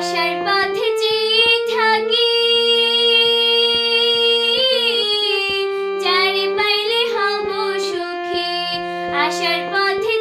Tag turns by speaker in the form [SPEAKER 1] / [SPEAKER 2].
[SPEAKER 1] আশার পথে চেয়ে থাকি। যারে পাইলে হব সুখী। আশার পথে